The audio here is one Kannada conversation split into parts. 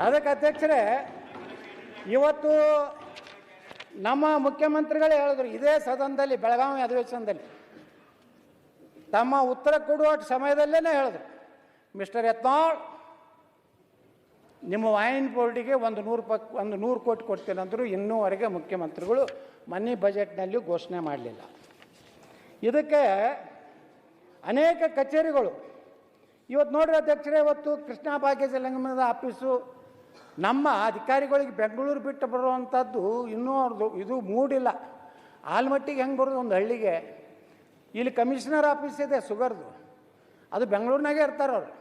ಅದಕ್ಕೆ ಅಧ್ಯಕ್ಷರೇ, ಇವತ್ತು ನಮ್ಮ ಮುಖ್ಯಮಂತ್ರಿಗಳೇ ಹೇಳಿದ್ರು, ಇದೇ ಸದನದಲ್ಲಿ, ಬೆಳಗಾವಿ ಅಧಿವೇಶನದಲ್ಲಿ. ತಮ್ಮ ಉತ್ತರ ಕೊಡುವ ಸಮಯದಲ್ಲೇ ಹೇಳಿದ್ರು. ಮಿಸ್ಟರ್ ಯತ್ನಾಳ್, ನಿಮ್ಮ ವಾಯಿನ್ ಬೋರ್ಡಿಗೆ ಒಂದು ನೂರು ಪಕ್ ಒಂದು ನೂರು ಕೋಟಿ ಕೊಡ್ತೀನಿ ಅಂದರು, ಇನ್ನೂವರೆಗೆ ಮುಖ್ಯಮಂತ್ರಿಗಳು ಮನಿ ಬಜೆಟ್ನಲ್ಲಿ ಘೋಷಣೆ ಮಾಡಲಿಲ್ಲ. ಇದಕ್ಕೆ ಅನೇಕ ಕಚೇರಿಗಳು, ಇವತ್ತು ನೋಡಿರಿ ಅಧ್ಯಕ್ಷರೇ, ಇವತ್ತು ಕೃಷ್ಣ ಭಾಗ್ಯ ಜಲಂಗಮದ ಆಫೀಸು ನಮ್ಮ ಅಧಿಕಾರಿಗಳಿಗೆ ಬೆಂಗಳೂರು ಬಿಟ್ಟು ಬರುವಂಥದ್ದು ಇನ್ನೂ ಅವ್ರದ್ದು ಇದು ಮೂಡಿಲ್ಲ. ಆಲ್ಮಟ್ಟಿಗೆ ಹೆಂಗೆ ಬರೋದು ಒಂದು ಹಳ್ಳಿಗೆ? ಇಲ್ಲಿ ಕಮಿಷನರ್ ಆಫೀಸ್ ಇದೆ ಸುಗರ್ದು. ಅದು ಬೆಂಗಳೂರಿನಾಗೆ ಇರ್ತಾರೆ ಅವರು.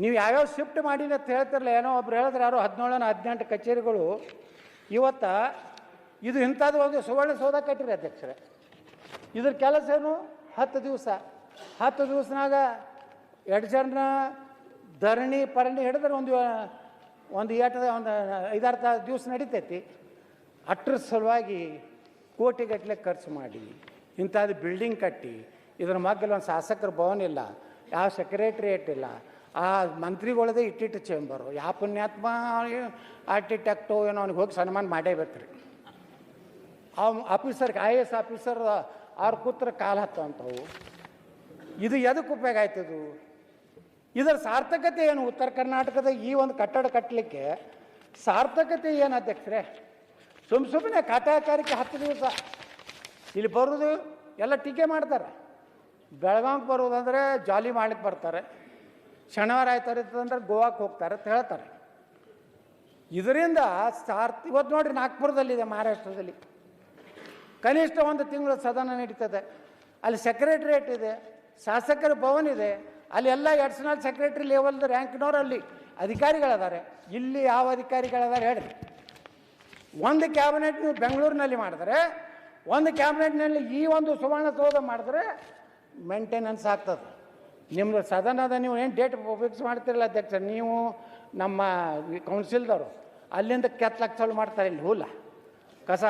ನೀವು ಯಾವ್ಯಾವ ಶಿಫ್ಟ್ ಮಾಡಿಲ್ಲ ಅಂತ ಹೇಳ್ತಿರಲ್ಲ, ಏನೋ ಒಬ್ರು ಹೇಳಿದ್ರೆ ಯಾರೋ ಹದಿನೇಳನ ಹದಿನೆಂಟು ಕಚೇರಿಗಳು. ಇವತ್ತ ಇದು ಇಂಥದ್ದು ಒಂದು ಸುವರ್ಣ ಸೌಧ ಕಟ್ಟಿರಿ ಅಧ್ಯಕ್ಷರೇ. ಇದ್ರ ಕೆಲಸ ಏನು? ಹತ್ತು ದಿವಸ. ಹತ್ತು ದಿವಸನಾಗ ಎರಡು ಜನ ಧರಣಿ, ಪರಣಿ ಹಿಡಿದ್ರೆ ಒಂದು ಒಂದು ಏಟ ಒಂದು ಐದಾರು ದಿವಸ ನಡೀತೈತಿ. ಅಟ್ರ ಸಲುವಾಗಿ ಕೋಟಿಗಟ್ಟಲೆ ಖರ್ಚು ಮಾಡಿ ಇಂಥದ್ದು ಬಿಲ್ಡಿಂಗ್ ಕಟ್ಟಿ, ಇದ್ರ ಮಗ್ಗಲ್ಲಿ ಒಂದು ಶಾಸಕರ ಭವನ ಇಲ್ಲ ಯಾವ ಸೆಕ್ರೆಟ್ರಿಯೇಟ್ ಇಲ್ಲ, ಆ ಮಂತ್ರಿಗಳದೇ ಇಟ್ಟಿಟ್ಟು ಚೇಂಬರು ಯಾವ ಪುಣ್ಯಾತ್ಮ ಆರ್ಟಿಟೆಕ್ಟು ಏನೋ ಅವ್ನಿಗೆ ಹೋಗಿ ಸನ್ಮಾನ ಮಾಡೇಬೇಕ್ರಿ ಆ ಆಫೀಸರ್ಗೆ ಐ ಎ ಎಸ್ ಆಫೀಸರ್ ಅವ್ರ ಕೂತ್ರ ಕಾಲು ಹತ್ತಂಥವು ಇದು ಎದಕ್ಕೆ ಉಪಯೋಗ ಆಯ್ತದು? ಇದರ ಸಾರ್ಥಕತೆ ಏನು? ಉತ್ತರ ಕರ್ನಾಟಕದ ಈ ಒಂದು ಕಟ್ಟಡ ಕಟ್ಟಲಿಕ್ಕೆ ಸಾರ್ಥಕತೆ ಏನು ಅಧ್ಯಕ್ಷರೇ? ಸುಮ್ಮ ಸುಮ್ಮನೆ ಕಥಾಕಾರಿಕೆ ಹತ್ತು ದಿವಸ. ಇಲ್ಲಿ ಬರೋದು ಎಲ್ಲ ಟೀಕೆ ಮಾಡ್ತಾರೆ. ಬೆಳಗಾವಿಗೆ ಬರೋದಂದ್ರೆ ಜಾಲಿ ಮಾಡ್ಲಿಕ್ಕೆ ಬರ್ತಾರೆ. ಶನಿವಾರ ಆಯ್ತಾರೆ ಅಂದ್ರೆ ಗೋವಾಕ್ಕೆ ಹೋಗ್ತಾರೆ ಅಂತ ಹೇಳ್ತಾರೆ. ಇದರಿಂದ ಸಾರ್ಥ ಇವತ್ತು ನೋಡ್ರಿ ನಾಗ್ಪುರದಲ್ಲಿದೆ ಮಹಾರಾಷ್ಟ್ರದಲ್ಲಿ. ಕನಿಷ್ಠ ಒಂದು ತಿಂಗಳು ಸದನ ನಡೀತದೆ. ಅಲ್ಲಿ ಸೆಕ್ರೆಟ್ರಿಯೇಟ್ ಇದೆ, ಶಾಸಕರ ಭವನ್ ಇದೆ. ಅಲ್ಲಿ ಎಲ್ಲ ಎಡ್ಸನಲ್ ಸೆಕ್ರೆಟರಿ ಲೆವೆಲ್ದು ರ್ಯಾಂಕ್ನವ್ರು ಅಲ್ಲಿ. ಅಧಿಕಾರಿಗಳಿದ್ದಾರೆ ಇಲ್ಲಿ ಯಾವ ಅಧಿಕಾರಿಗಳಿದ್ದಾರೆ ಹೇಳಿ ಒಂದು ಕ್ಯಾಬಿನೆಟ್ ನೀವು ಬೆಂಗಳೂರಿನಲ್ಲಿ ಮಾಡಿದ್ರೆ, ಒಂದು ಕ್ಯಾಬಿನೆಟ್ನಲ್ಲಿ ಈ ಒಂದು ಸುವರ್ಣಸೌಧ ಮಾಡಿದ್ರೆ ಮೇಂಟೆನೆನ್ಸ್ ಆಗ್ತದೆ. ನಿಮ್ಮದು ಸದನದ ನೀವು ಏನು ಡೇಟ್ ಫಿಕ್ಸ್ ಮಾಡ್ತಿರಲ್ಲ ಅಧ್ಯಕ್ಷ, ನೀವು ನಮ್ಮ ಕೌನ್ಸಿಲ್ದವರು ಅಲ್ಲಿಂದ ಕೆತ್ತಲಕ್ಕೆ ಮಾಡ್ತಾರೆ ಇಲ್ಲಿ ಹೂಲ. ಕಸ.